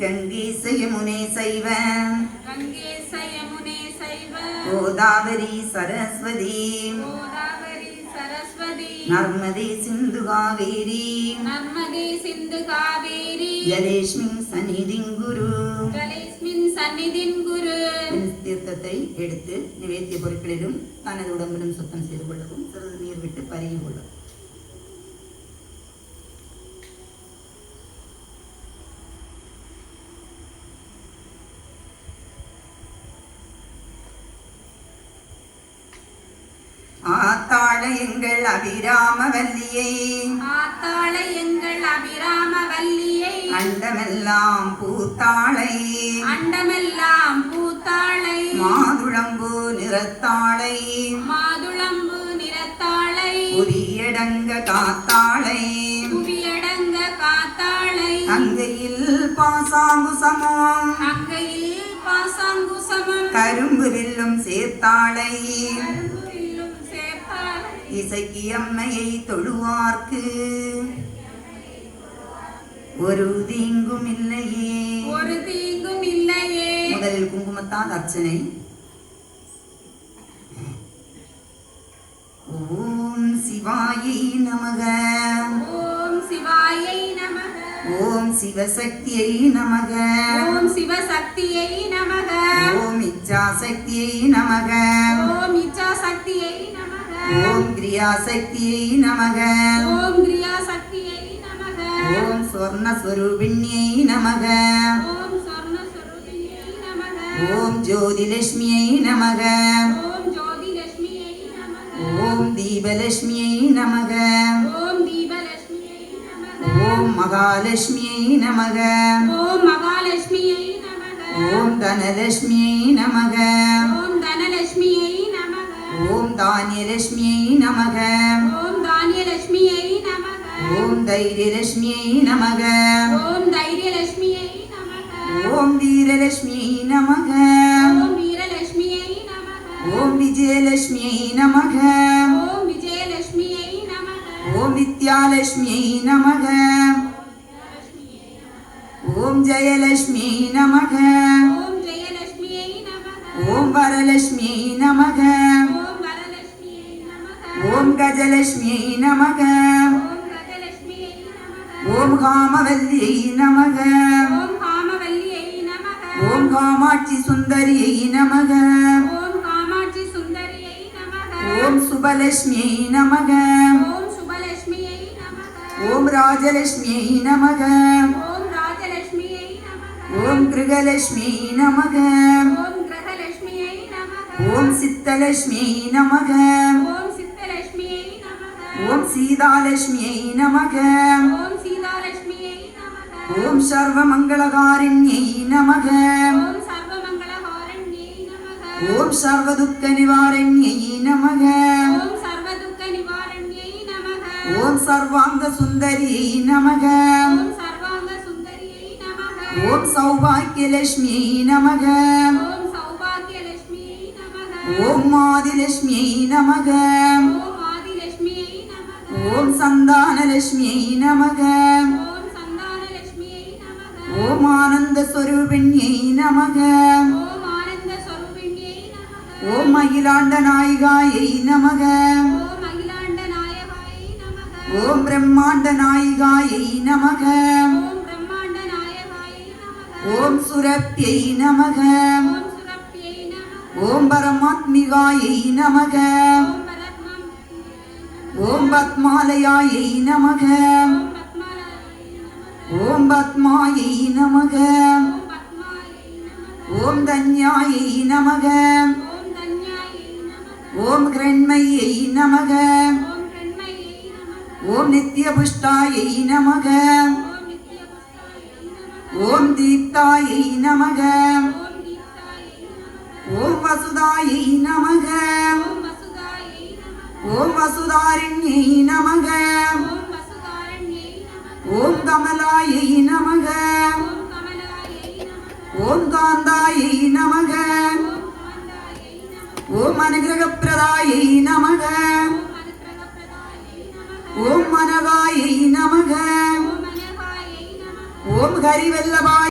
கங்கேச யமுனே சைவ. கோதாவரி சரஸ்வதி. நர்மதே சிந்து காவேரி. நர்மதே சிந்து காவேரி. யதேஷ்மின் சந்நிதிங் குரு. ஜலேஸ்மின் சந்நிதின் குரு. தீர்த்தத்தை எடுத்து நிவேத்திய பொருட்களிலும் தனது உடம்பிலும் சுத்தம் செய்து கொள்ளவும் சிறிது நீர் விட்டு பருகி கொள்ளவும். ஆத்தாள எங்கள் அபிராம வல்லியை ஆத்தாள எங்கள் அபிராம வல்லியை அண்டமெல்லாம் பூத்தாளை. அண்டமெல்லாம் பூத்தாளை. மாதுளம்பூ நிறத்தாளை. மாதுளம்பு நிறத்தாளை. புரியடங்க காத்தாளை. புவியடங்க காத்தாளை. அங்கையில் பாசாங்குசமம். அங்கையில் பாசாங்குசமம். கரும்பு வில்லும் சேர்த்தாளை. இசைக்கு அம்மையை தொழுவார்க்கு. ஒரு தீங்கும் இல்லையே. ஒரு தீங்கும் இல்லையே. முதலில் குங்குமத்தால் அர்ச்சனை. ஓம் சிவாயை நமக. ஓம் சிவாயை நமக. ஓம் சிவசக்தியை நமக. ஓம் சிவசக்தியை நமக. ஓம் இச்சாசக்தியை நமக. ஓம் இச்சாசக்தியை நமக. ஓம் கிரியாசக்தியை நமக ஓம் கிரியாசக்தியை நமக ஓம் ஸ்வர்ணஸ்வரூபிண்யை நமக ஓம் சொர்ணஸ்வரூபிணியை நமக ஓம் ஜோதிலட்சுமியை நமக ஓம் ஜோதிலட்சுமியை நமக ஓம் தீபலட்சுமியை நமக ஓம் தீபலட்சுமியை நமக ஓம் மகாலட்சுமியை நமக ஓம் மகாலட்சுமியை நமக ஓம் தனலட்சுமியை நமக ஓம் ஓம் தானியலட்சுமியை நமக ஓம் தானியலட்சுமியை நமக ஓம் தைரியலட்சுமியை நமக ஓம் தைரியலட்சுமியை நமக ஓம் வீரலட்சுமியை நமக ஓம் வீரலட்சுமியை நமக ஓம் விஜயலட்சுமியை நமக ஓம் விஜயலட்சுமியை நமக ஓம் வித்யாலட்சுமியை நமக ஓம் ஜெயலட்சுமியை நமக கஜலட்சுமியை நமக ஓம் காமவல்லியை நமக ஓம் காமாட்சி சுந்தரியை நமக ஓம் சுபலட்சுமியை நமக ஓம் ராஜலட்சுமியை நமக ஓம் கிருகலட்சுமியை நமக ஓம் சித்தலட்சுமியை நமக ஓம் ஓம் சீதாலட்சுமியை நமக ஓம் சீதாலட்சுமியை நமக ஓம் சர்வமங்களகாரிண்யை நமக ஓம் சர்வமங்களஹாரண்யை நமக ஓம் சர்வதுக்க நிவாரண்யை நமக ஓம் சர்வதுக்க நிவாரண்யை நமக ஓம் சர்வாங்க சுந்தரியை நமக ஓம் சர்வாங்க சுந்தரியை நமக ஓம் சௌபாக்கியலட்சுமியை நமக ஓம் சௌபாகியலட்சுமியை நமக ஓம் மாதிலட்சுமியை நமக ஓம் ஓம் சந்தானலட்சுமியை நமக ஓம் சந்தானலட்சுமியை நமக ஓம் ஆனந்த ஸ்வரூபிண்யை நமக ஓம் அகிலாண்ட நாயகாயை நமக ஓம் பிரம்மாண்ட நாயிகாயை நமக ஓம் சுரப்பியை நமக ஓம் பரமாத்மிகாயை நமக ஓம் பத்மாலயாயை நமக. ஓம் பத்மாயை நமக. ஓம் தன்யாயை நமக. ஓம் கிரண்மையை நமக. ஓம் பிரண்மையை நமக நித்யபுஷ்டாயை நமக. ஓம் தீப்தாயை நமக. ஓம் வசுதாயை கமலாயை நமக. ஓம் கமலாயை நமக. ஓம் காந்தாயை நமக. ஓம் காந்தாயை நமக. ஓம் அனுகிரகப்பிரதாயை நமக ஓம் அனுக்கிரகப்பிரதாயை நமக ஓம் ஹரிவல்லபாய்